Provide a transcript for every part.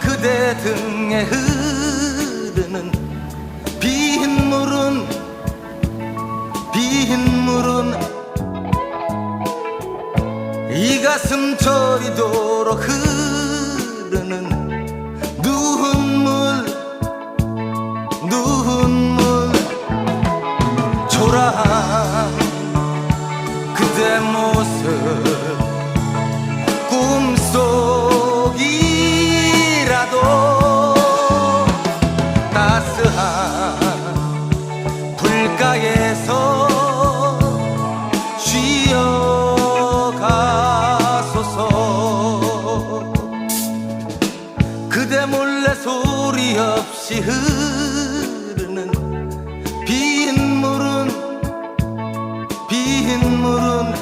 그대 등에 흐르는 빗물은 빗물은 이 가슴 저리도록 흐르는 눈물 불가에서 쉬어가소서. 그대 몰래 소리 없이 흐르는 빗물은 빗물은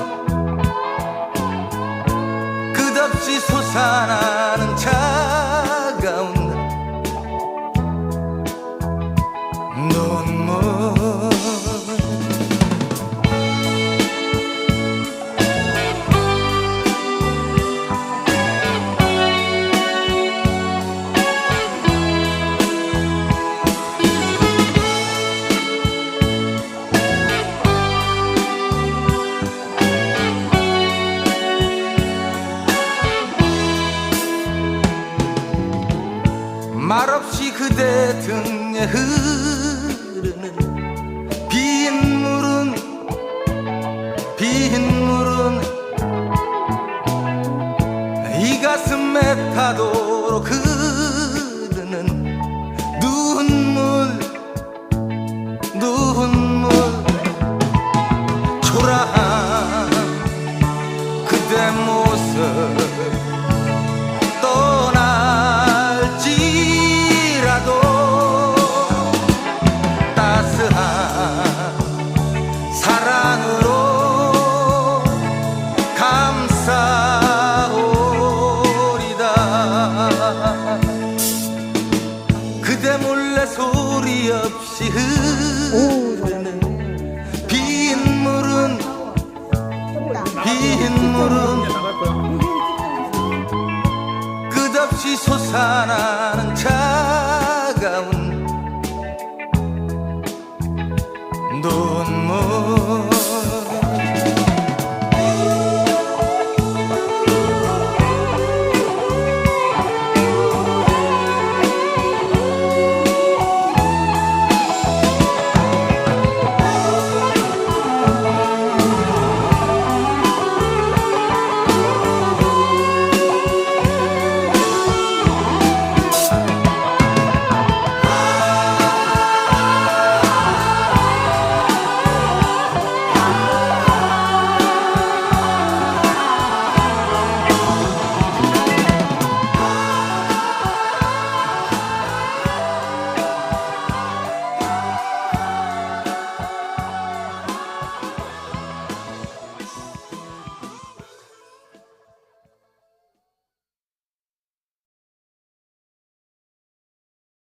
끝없이 솟아나 말없이 그대 등에 흐 르는 빗물은 빗물은 이 가슴에 타도록 흐르는 눈물 눈물. 초라한 그대 모습 몰래 소리 없이 흐르는 빗물은 빗물은 끝없이 솟아나는 차